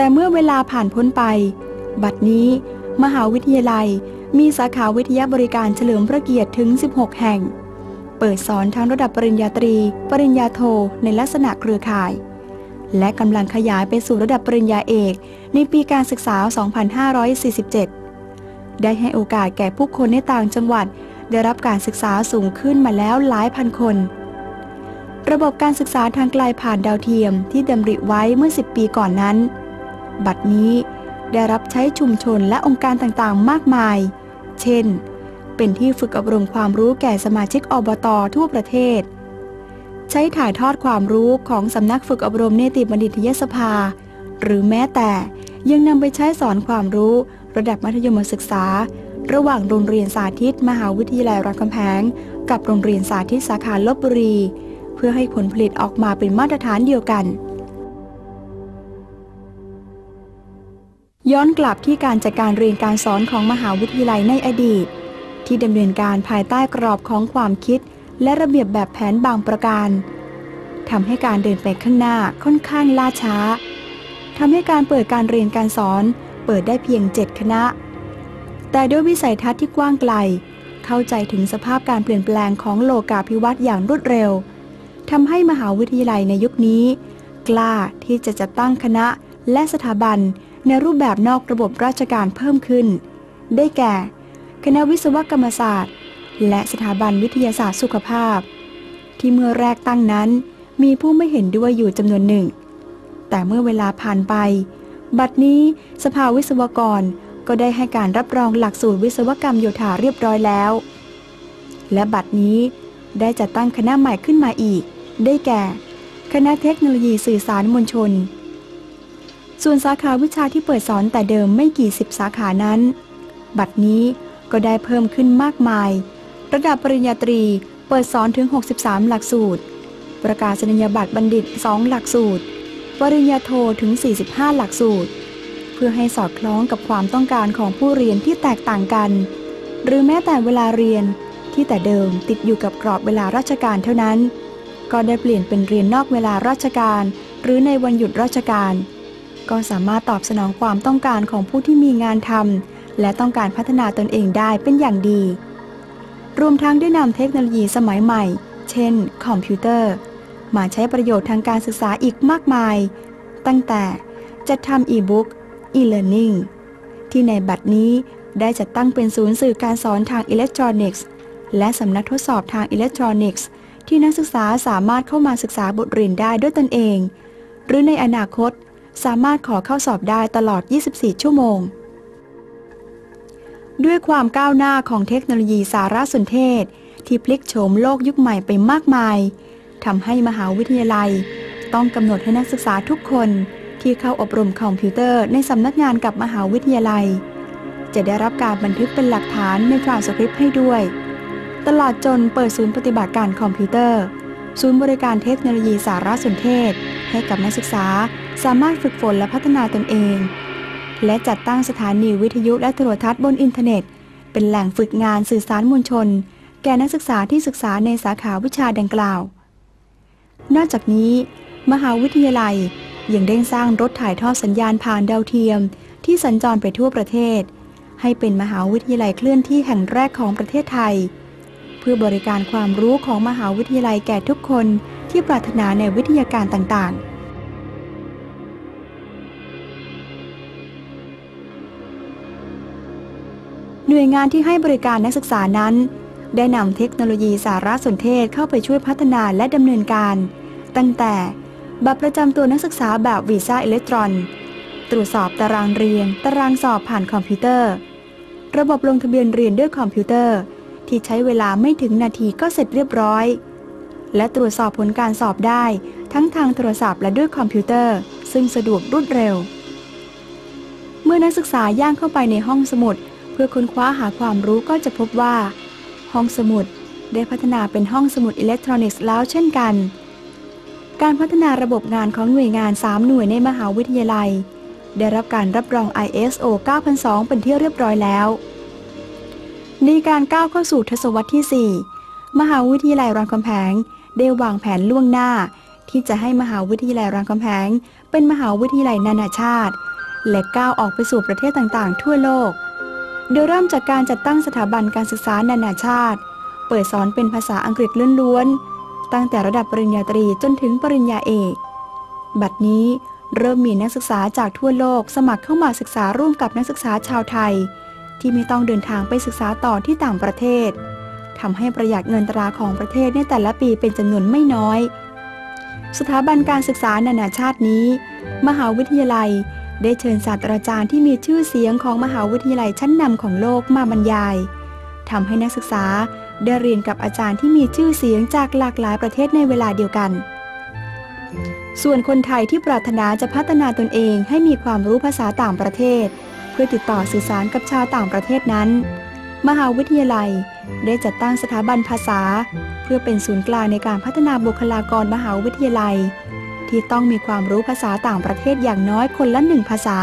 แต่เมื่อเวลาผ่านพ้นไป บัดนี้ มหาวิทยาลัยมีสาขาวิทยาบริการเฉลิมพระเกียรติถึง 16 แห่ง เปิดสอนทั้งระดับปริญญาตรี ปริญญาโท ในลักษณะเครือข่าย และกำลังขยายไปสู่ระดับปริญญาเอก ในปีการศึกษา 2547 ได้ให้โอกาสแก่ผู้คนในต่างจังหวัด ได้รับการศึกษาสูงขึ้นมาแล้วหลายพันคน ระบบการศึกษาทางไกลผ่านดาวเทียมที่ดำริไว้เมื่อ 10 ปีก่อนนั้น บัดนี้ได้รับใช้ชุมชนและองค์การต่างๆ มากมาย เช่น เป็นที่ฝึกอบรมความรู้แก่สมาชิกอบตทั่วประเทศ ใช้ถ่ายทอดความรู้ของสำนักฝึกอบรมเนติบัณฑิตยสภา หรือแม้แต่ยังนำไปใช้สอนความรู้ระดับมัธยมศึกษา ระหว่างโรงเรียนสาธิต มหาวิทยาลัยรามคำแหงกับโรงเรียนสาธิตสาขาลบบุรี เพื่อให้ผลผลิตออกมาเป็นมาตรฐานเดียวกัน ย้อนกลับที่การจัดการเรียนการสอนของมหาวิทยาลัยในอดีต ที่ดำเนินการภายใต้กรอบของความคิด และระเบียบแบบแผนบางประการทำให้การเดินไปข้างหน้าค่อนข้างล่าช้าทำให้การเปิดการเรียนการสอนเปิดได้เพียงเจ็ดคณะ แต่ด้วยวิสัยทัศน์ที่กว้างไกล เข้าใจถึงสภาพการเปลี่ยนแปลงของโลกาภิวัตน์อย่างรวดเร็วทำให้มหาวิทยาลัยในยุคนี้ กล้าที่จะจัดตั้งคณะและสถาบัน ในรูปแบบนอกระบบราชการเพิ่มขึ้น ได้แก่ คณะวิศวกรรมศาสตร์ และสถาบันวิทยาศาสตร์สุขภาพ ที่เมื่อแรกตั้งนั้น มีผู้ไม่เห็นด้วยอยู่จำนวนหนึ่ง แต่เมื่อเวลาผ่านไป บัดนี้สภาวิศวกรก็ได้ให้การรับรองหลักสูตรวิศวกรรมโยธาเรียบร้อยแล้ว และบัดนี้ได้จัดตั้งคณะใหม่ขึ้นมาอีก ได้แก่ คณะเทคโนโลยีสื่อสารมวลชน ส่วนสาขาวิชาที่เปิดสอนแต่เดิมไม่กี่สิบสาขานั้น บัดนี้ก็ได้เพิ่มขึ้นมากมาย ระดับปริญญาตรีเปิดสอนถึง 63 หลักสูตร ประกาศนียบัตรบัณฑิต 2 หลักสูตร ปริญญาโทถึง 45 หลักสูตร เพื่อให้สอดคล้องกับความต้องการของผู้เรียนที่แตกต่างกัน หรือแม้แต่เวลาเรียนที่แต่เดิมติดอยู่กับกรอบเวลาราชการเท่านั้น ก็ได้เปลี่ยนเป็นเรียนนอกเวลาราชการ หรือในวันหยุดราชการ ก็สามารถตอบสนองความต้องการของผู้ที่มีงานทำและต้องการพัฒนาตนเองได้เป็นอย่างดี รวมทั้งได้นำเทคโนโลยีสมัยใหม่ เช่น คอมพิวเตอร์ มาใช้ประโยชน์ทางการศึกษาอีกมากมาย ตั้งแต่จัดทำอีบุ๊ก e-learning ที่ในบัดนี้ได้จัดตั้งเป็นศูนย์สื่อการสอนทางอิเล็กทรอนิกส์ และสำนักทดสอบทางอิเล็กทรอนิกส์ ที่นักศึกษาสามารถเข้ามาศึกษาบทเรียนได้ด้วยตนเอง หรือในอนาคต สามารถขอเข้าสอบได้ตลอด 24 ชั่วโมง ด้วยความก้าวหน้าของเทคโนโลยีสารสนเทศ ที่พลิกโฉมโลกยุคใหม่ไปมากมายทำให้มหาวิทยาลัย ต้องกำหนดให้นักศึกษาทุกคนที่เข้าอบรมคอมพิวเตอร์ในสำนักงานกับมหาวิทยาลัย จะได้รับการบันทึกเป็นหลักฐานในทรานสคริปต์ให้ด้วย ตลอดจนเปิดศูนย์ปฏิบัติการคอมพิวเตอร์ ศูนย์บริการเทคโนโลยีสารสนเทศ ให้กับนักศึกษา สามารถฝึกฝนและพัฒนาตนเอง และจัดตั้งสถานีวิทยุและโทรทัศน์บนอินเทอร์เน็ต เป็นแหล่งฝึกงานสื่อสารมวลชน แก่นักศึกษาที่ศึกษาในสาขาวิชาดังกล่าว นอกจากนี้ มหาวิทยาลัยยังได้สร้างรถถ่ายทอดสัญญาณผ่านดาวเทียม ที่สัญจรไปทั่วประเทศ ให้เป็นมหาวิทยาลัยเคลื่อนที่แห่งแรกของประเทศไทย เพื่อบริการความรู้ของมหาวิทยาลัยแก่ทุกคนที่ปรารถนาในวิทยาการต่างๆ หน่วยงานที่ให้บริการนักศึกษานั้น ได้นำเทคโนโลยีสารสนเทศเข้าไปช่วยพัฒนาและดำเนินการ ตั้งแต่บัตรประจำตัวนักศึกษาแบบวีซ่าอิเล็กตรอน ตรวจสอบตารางเรียนตารางสอบผ่านคอมพิวเตอร์ ระบบลงทะเบียนเรียนด้วยคอมพิวเตอร์ ที่ใช้เวลาไม่ถึงนาทีก็เสร็จเรียบร้อย และตรวจสอบผลการสอบได้ ทั้งทางโทรศัพท์และด้วยคอมพิวเตอร์ ซึ่งสะดวกรวดเร็ว เมื่อนักศึกษาย่างเข้าไปในห้องสมุด พื่อค้นคว้าหาความรู้ก็จะพบว่า ห้องสมุดได้พัฒนาเป็นห้องสมุดอิเล็กทรอนิกส์แล้วเช่นกัน การพัฒนาระบบงานของหน่วยงาน 3 หน่วยในมหาวิทยาลัย ได้รับการรับรอง ISO 9002 เป็นที่เรียบร้อยแล้ว ในการก้าวเข้าสู่ทศวรรษที่ 4 มหาวิทยาลัยรามคำแหงได้วางแผนล่วงหน้า ที่จะให้มหาวิทยาลัยรามคำแหงเป็นมหาวิทยาลัยนานาชาติ และก้าวออกไปสู่ประเทศต่างๆ ทั่วโลก โดยเริ่มจากการจัดตั้งสถาบันการศึกษานานาชาติ เปิดสอนเป็นภาษาอังกฤษล้วนๆ ตั้งแต่ระดับปริญญาตรีจนถึงปริญญาเอก บัดนี้เริ่มมีนักศึกษาจากทั่วโลกสมัครเข้ามาศึกษาร่วมกับนักศึกษาชาวไทย ที่ไม่ต้องเดินทางไปศึกษาต่อที่ต่างประเทศทำให้ประหยัดเงินตราของประเทศในแต่ละปีเป็นจำนวนไม่น้อย สถาบันการศึกษานานาชาตินี้ มหาวิทยาลัย ได้เชิญศาสตราจารย์ที่มีชื่อเสียงของมหาวิทยาลัยชั้นนำของโลกมาบรรยายทำให้นักศึกษาได้เรียนกับอาจารย์ที่มีชื่อเสียงจากหลากหลายประเทศในเวลาเดียวกัน ส่วนคนไทยที่ปรารถนาจะพัฒนาตนเองให้มีความรู้ภาษาต่างประเทศ เพื่อติดต่อสื่อสารกับชาวต่างประเทศนั้น มหาวิทยาลัยได้จัดตั้งสถาบันภาษา เพื่อเป็นศูนย์กลางในการพัฒนาบุคลากรมหาวิทยาลัย ที่ต้องมีความรู้ภาษาต่างประเทศอย่างน้อยคนละหนึ่งภาษา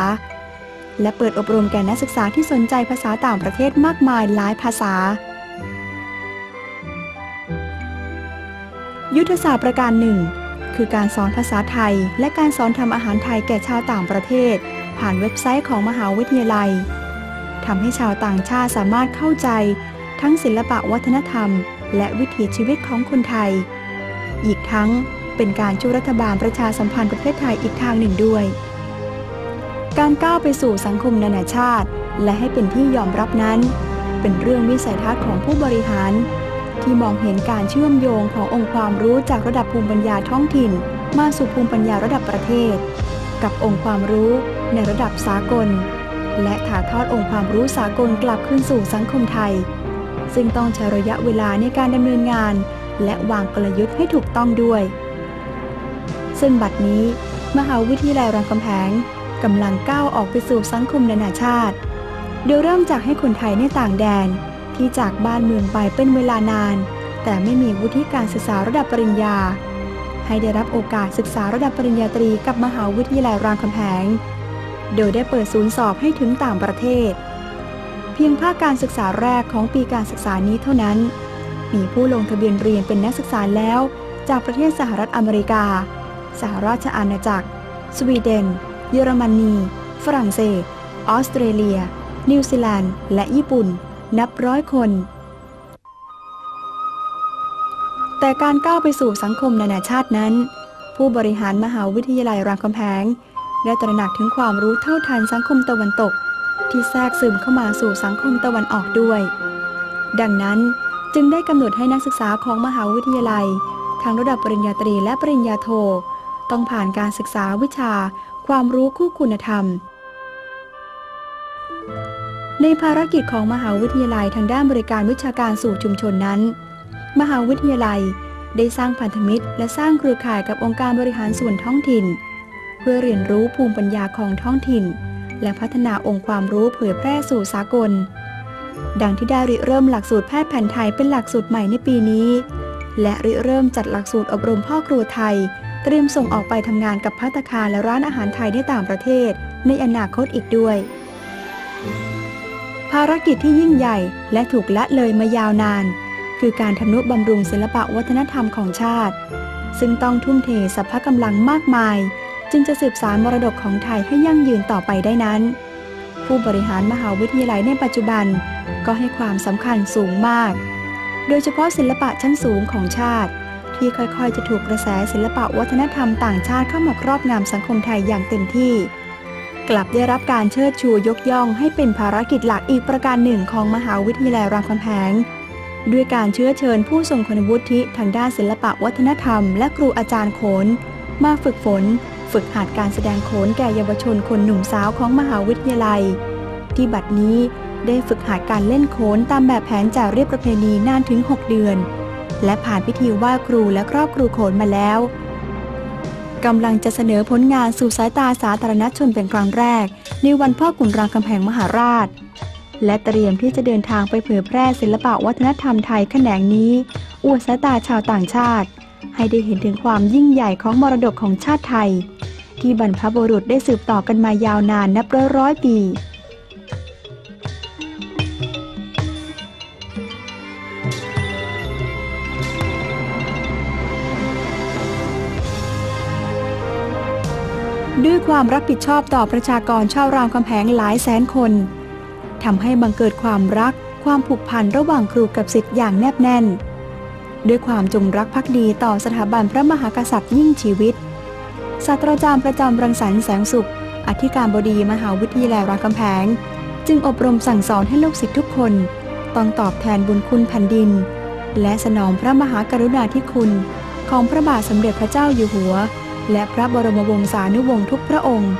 และเปิดอบรมแก่นักศึกษาที่สนใจภาษาต่างประเทศมากมายหลายภาษา ยุทธศาสตร์ประการหนึ่งคือการสอนภาษาไทย และการสอนทำอาหารไทยแก่ชาวต่างประเทศ ผ่านเว็บไซต์ของมหาวิทยาลัยทำให้ชาวต่างชาติสามารถเข้าใจ ทั้งศิลปะวัฒนธรรม และวิถีชีวิตของคนไทย อีกทั้ง เป็นการช่วยรัฐบาลประชาสัมพันธ์ประเทศไทยอีกทางหนึ่งด้วย การก้าวไปสู่สังคมนานาชาติ และให้เป็นที่ยอมรับนั้น เป็นเรื่องวิสัยทัศน์ของผู้บริหาร ที่มองเห็นการเชื่อมโยงขององค์ความรู้จากระดับภูมิปัญญาท้องถิ่น มาสู่ภูมิปัญญาระดับประเทศ กับองค์ความรู้ในระดับสากล และถ่ายทอดองค์ความรู้สากลกลับคืนสู่สังคมไทย ซึ่งต้องใช้ระยะเวลาในการดำเนินงานและวางกลยุทธ์ให้ถูกต้องด้วย ซึ่งบัดนี้มหาวิทยาลัยรามคำแหงกำลังก้าวออกไปสู่สังคมนานาชาติ โดยเริ่มจากให้คนไทยในต่างแดน ที่จากบ้านเมืองไปเป็นเวลานาน แต่ไม่มีวุฒิการศึกษาระดับปริญญา ให้ได้รับโอกาสศึกษาระดับปริญญาตรีกับมหาวิทยาลัยรามคำแหง โดยได้เปิดศูนย์สอบให้ถึงต่างประเทศ เพียงภาคการศึกษาแรกของปีการศึกษานี้เท่านั้น มีผู้ลงทะเบียนเรียนเป็นนักศึกษาแล้ว จากประเทศสหรัฐอเมริกา สหราชอาณาจักร สวีเดน เยอรมนี ฝรั่งเศส ออสเตรเลีย นิวซีแลนด์ และญี่ปุ่น นับร้อยคน แต่การก้าวไปสู่สังคมนานาชาตินั้น ผู้บริหารมหาวิทยาลัยรามคำแหงได้ตระหนักถึงความรู้เท่าทันสังคมตะวันตก ที่แทรกซึมเข้ามาสู่สังคมตะวันออกด้วย ดังนั้นจึงได้กำหนดให้นักศึกษาของมหาวิทยาลัย ทั้งระดับปริญญาตรีและปริญญาโท ต้องผ่านการศึกษาวิชาความรู้คู่คุณธรรม ในภารกิจของมหาวิทยาลัยทางด้านบริการวิชาการสู่ชุมชนนั้น มหาวิทยาลัยได้สร้างพันธมิตร และสร้างเครือข่ายกับองค์การบริหารส่วนท้องถิ่น เพื่อเรียนรู้ภูมิปัญญาของท้องถิ่น และพัฒนาองค์ความรู้เผยแพร่สู่สากล ดังที่ได้ริเริ่มหลักสูตรแพทย์แผนไทยเป็นหลักสูตรใหม่ในปีนี้ และริเริ่มจัดหลักสูตรอบรมพ่อครัวไทย เตรียมส่งออกไปทำงานกับพัตคารและร้านอาหารไทยในต่างประเทศ ในอนาคตอีกด้วย ภารกิจที่ยิ่งใหญ่และถูกละเลยมายาวนาน คือการทำนุบำรุงศิลปะวัฒนธรรมของชาติ ซึ่งต้องทุ่มเทสรรพกำลังมากมาย จึงจะสืบสารมรดกของไทยให้ยั่งยืนต่อไปได้นั้น ผู้บริหารมหาวิทยาลัยในปัจจุบัน ก็ให้ความสำคัญสูงมาก โดยเฉพาะศิลปะชั้นสูงของชาติ ที่ค่อยๆ จะถูกกระแสศิลปะวัฒนธรรมต่างชาติเข้ามาครอบงำสังคมไทยอย่างเต็มที่ กลับได้รับการเชิดชูยกย่องให้เป็นภารกิจหลักอีกประการหนึ่งของมหาวิทยาลัยรามคำแหงด้วยการเชื้อเชิญผู้ทรงคุณวุฒิทางด้านศิลปะวัฒนธรรม และครูอาจารย์โขน มาฝึกฝน ฝึกหัดการแสดงโขนแก่เยาวชนคนหนุ่มสาวของมหาวิทยาลัย ที่บัดนี้ได้ฝึกหัดการเล่นโขนตามแบบแผนจาเรีตประเพณีนานถึง 6 เดือน และผ่านพิธีไหว้ครูและครอบครูโขนมาแล้วกำลังจะเสนอผลงานสู่สายตาสาธารณชนเป็นครั้งแรก ในวันพ่อขุนรามคำแหงมหาราช และเตรียมที่จะเดินทางไปเผยแพร่ศิลปะวัฒนธรรมไทยแขนงนี้ อวดสายตาชาวต่างชาติ ให้ได้เห็นถึงความยิ่งใหญ่ของมรดกของชาติไทย ที่บรรพบุรุษได้สืบต่อกันมายาวนานนับร้อยร้อยปี ด้วยความรับผิดชอบต่อประชากรชาวรามคำแหงหลายแสนคนทำให้บังเกิดความรักความผูกพันระหว่างครูกับศิษย์อย่างแนบแน่น ด้วยความจงรักภักดีต่อสถาบันพระมหากษัตริย์ยิ่งชีวิตศาสตราจารย์ประจำรังสรรค์แสงสุข อธิการบดีมหาวิทยาลัยรามคำแหง จึงอบรมสั่งสอนให้ลูกศิษย์ทุกคน ต้องตอบแทนบุญคุณแผ่นดิน และสนองพระมหากรุณาธิคุณ ของพระบาทสมเด็จพระเจ้าอยู่หัว และพระบรมวงศานุวงศ์ทุกพระองค์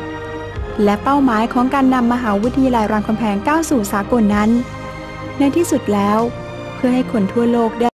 และเป้าหมายของการนำมหาวิทยาลัยรามคำแหงก้าวสู่สากลนั้น ในที่สุดแล้ว เพื่อให้คนทั่วโลกได้